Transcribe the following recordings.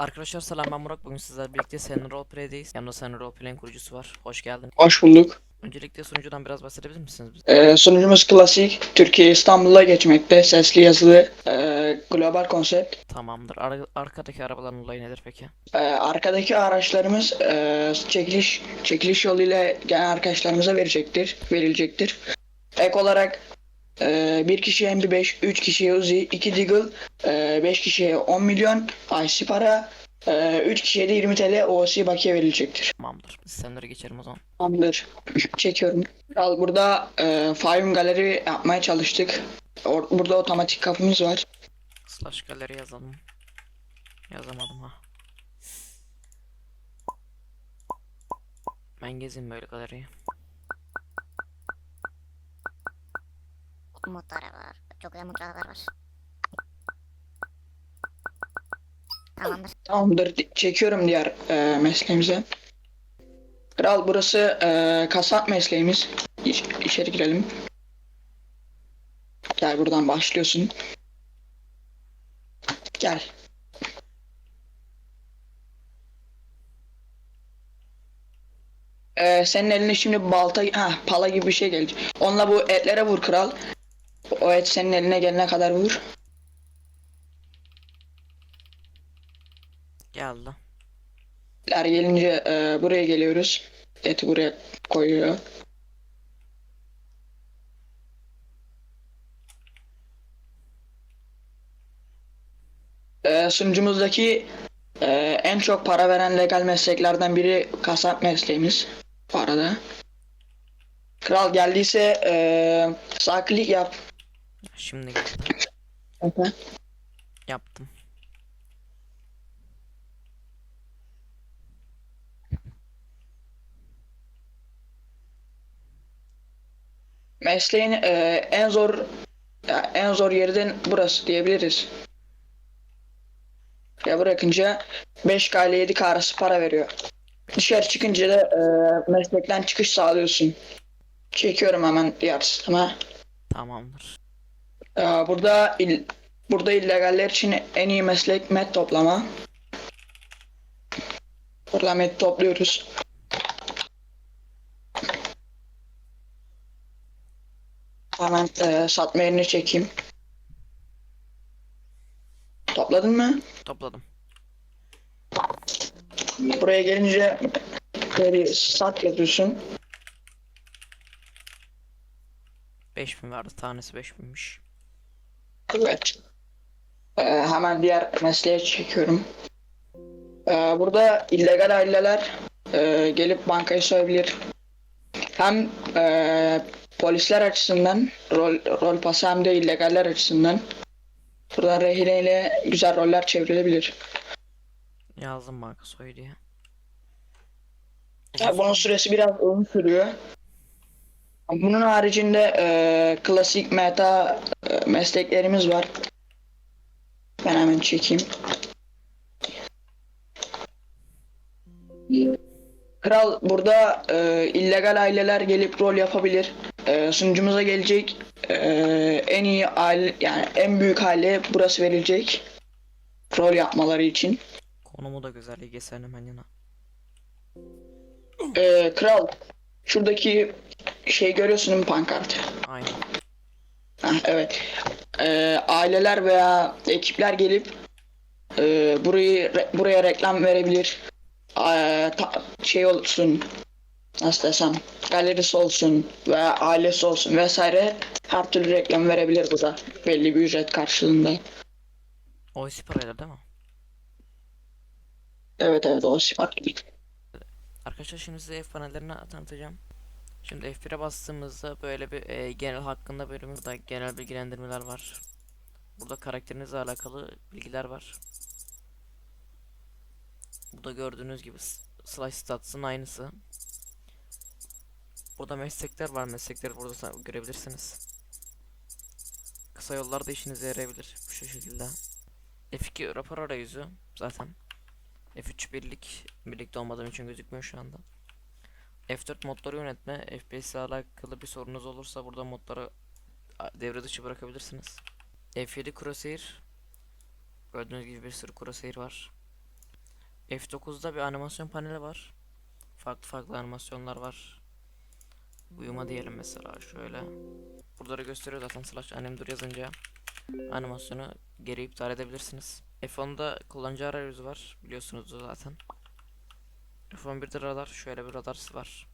Arkadaşlar selam ben Murat. Bugün sizlerle birlikte Sen Roleplay'deyiz. Yanımda Sen Roleplay'in kurucusu var. Hoş geldin. Hoş bulduk. Öncelikle sunucudan biraz bahsedebilir misiniz bize? Ee, sunucumuz klasik. Türkiye İstanbul'a geçmekte. Sesli yazılı ee, global konsept. Tamamdır. Ar- arkadaki arabaların olayı nedir peki? Ee, arkadaki araçlarımız ee, çekiliş çekiliş yoluyla gelen arkadaşlarımıza verecektir, verilecektir. Ek olarak ee, bir kişiye MP5, 3 kişiye Uzi, 2 Deagle, 5 kişiye 10 milyon IC para, 3 kişiye de 20 TL OC bakiye verilecektir. Tamamdır. Biz senlere geçelim o zaman. Tamamdır. Çekiyorum. Al burada e, Fayum Galeri yapmaya çalıştık. Or- burada otomatik kapımız var. Slash galeri yazalım. Yazamadım ha. Ben gezeyim böyle galeriyi. Modları var. Çok güzel modlar var. Tamamdır. Tamamdır. Çekiyorum diğer e, mesleğimize. Kral burası e, kasap mesleğimiz. İç, içeri girelim. Gel buradan başlıyorsun. Gel. E, senin eline şimdi balta, ha pala gibi bir şey gelecek. Onunla bu etlere vur kral. O et senin eline gelene kadar vur. Geldi. Etler gelince e, buraya geliyoruz. Eti buraya koyuyor. E, sunucumuzdaki e, en çok para veren legal mesleklerden biri kasap mesleğimiz. Bu arada. Kral geldiyse e, sağ klik yap. Şimdi geldi. Yaptım. Mesleğin e, en zor ya, en zor yerden burası diyebiliriz. Ya bırakınca 5K ile 7K arası para veriyor. Dışarı çıkınca da e, meslekten çıkış sağlıyorsun. Çekiyorum hemen diğer sisteme. Tamamdır. Burada il, burada illegaller için en iyi meslek met toplama. Burada met topluyoruz. Hemen e, satma yerini çekeyim. Topladın mı? Topladım. Buraya gelince böyle sat yazıyorsun. 5000 vardı. Tanesi 5000'miş. Evet. Ee, hemen diğer mesleğe çekiyorum. Ee, burada illegal aileler e, gelip bankayı soyabilir. Hem e, polisler açısından rol, rol pası hem de illegaller açısından burada rehineyle güzel roller çevrilebilir. Yazdım banka soyu diye. Ya bunun süresi biraz uzun sürüyor. Bunun haricinde e, klasik meta e, mesleklerimiz var. Ben hemen çekeyim. Kral burada e, illegal aileler gelip rol yapabilir. E, sunucumuza gelecek e, en iyi aile yani en büyük aile burası verilecek. Rol yapmaları için. Konumu da güzel. İGS'nin hemen yana. E, kral şuradaki şey görüyorsun değil mi pankartı? Aynen. Evet. Ee, aileler veya ekipler gelip e, burayı re- buraya reklam verebilir. Ee, ta- şey olsun nasıl desem galerisi olsun veya ailesi olsun vesaire her türlü reklam verebilir burada belli bir ücret karşılığında. OC parayla değil mi? Evet evet o gibi. Arkadaşlar şimdi size F panellerini tanıtacağım. Şimdi F1'e bastığımızda böyle bir e, genel hakkında bölümü burada genel bilgilendirmeler var. Burada karakterinizle alakalı bilgiler var. Burada gördüğünüz gibi slash stats'ın aynısı. Burada meslekler var. Meslekleri burada görebilirsiniz. Kısa yollarda işinize yarayabilir bu şekilde. F2 rapor arayüzü zaten. F3 birlik birlikte olmadığım için gözükmüyor şu anda. F4 modları yönetme. FPS ile alakalı bir sorunuz olursa burada modları devre dışı bırakabilirsiniz. F7 crosshair. Gördüğünüz gibi bir sürü crosshair var. F9'da bir animasyon paneli var. Farklı farklı animasyonlar var. Uyuma diyelim mesela şöyle. Burada da gösteriyor zaten slash animdur yazınca animasyonu geri iptal edebilirsiniz. F10'da kullanıcı arayüzü var biliyorsunuz zaten. F11'de radar şöyle bir radar var.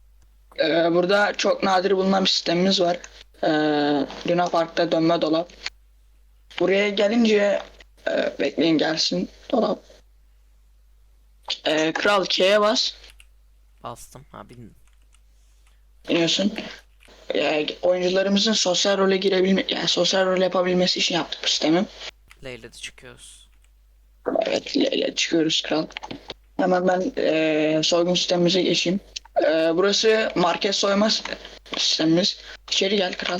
Ee, burada çok nadir bulunan bir sistemimiz var. Ee, Luna Park'ta dönme dolap. Buraya gelince e, bekleyin gelsin dolap. Ee, Kral K'ye bas. Bastım ha bin Biliyorsun. Ee, oyuncularımızın sosyal role girebilme, yani sosyal rol yapabilmesi için yaptık bu sistemi. Leyla çıkıyoruz. Evet, ile çıkıyoruz kral. Hemen ben eee soygun sistemimize geçeyim. Eee, burası market soyma sistemimiz. İçeri gel kral.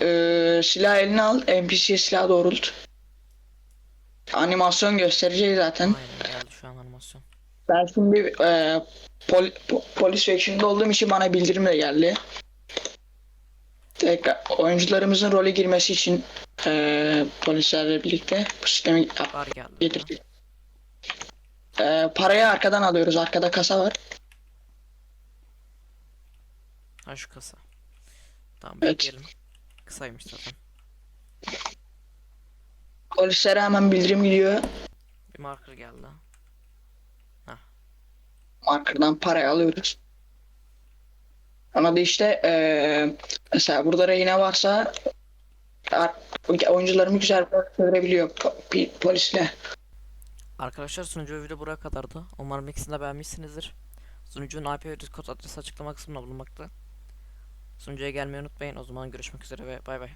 Eee silah eline al, NPC'ye silah doğrult. Animasyon göstereceği zaten. Aynen geldi şu an animasyon. Ben şimdi eee pol, po- polis faction'da olduğum için bana bildirim de geldi. Tekrar oyuncularımızın role girmesi için eee polislerle birlikte bu sistemi getirdik. Ee, parayı arkadan alıyoruz. Arkada kasa var. Ha şu kasa. Tamam Evet. bekleyelim. Kısaymış zaten. Polislere hemen bildirim gidiyor. Bir marker geldi. Markerdan parayı alıyoruz. Ama da işte ee, mesela burada rehine varsa ar- oyuncularımı güzel pi- polisle. Arkadaşlar sunucu video buraya kadardı. Umarım ikisini de beğenmişsinizdir. Sunucunun IP ve Discord adresi açıklama kısmında bulunmakta. Sunucuya gelmeyi unutmayın. O zaman görüşmek üzere ve bay bay.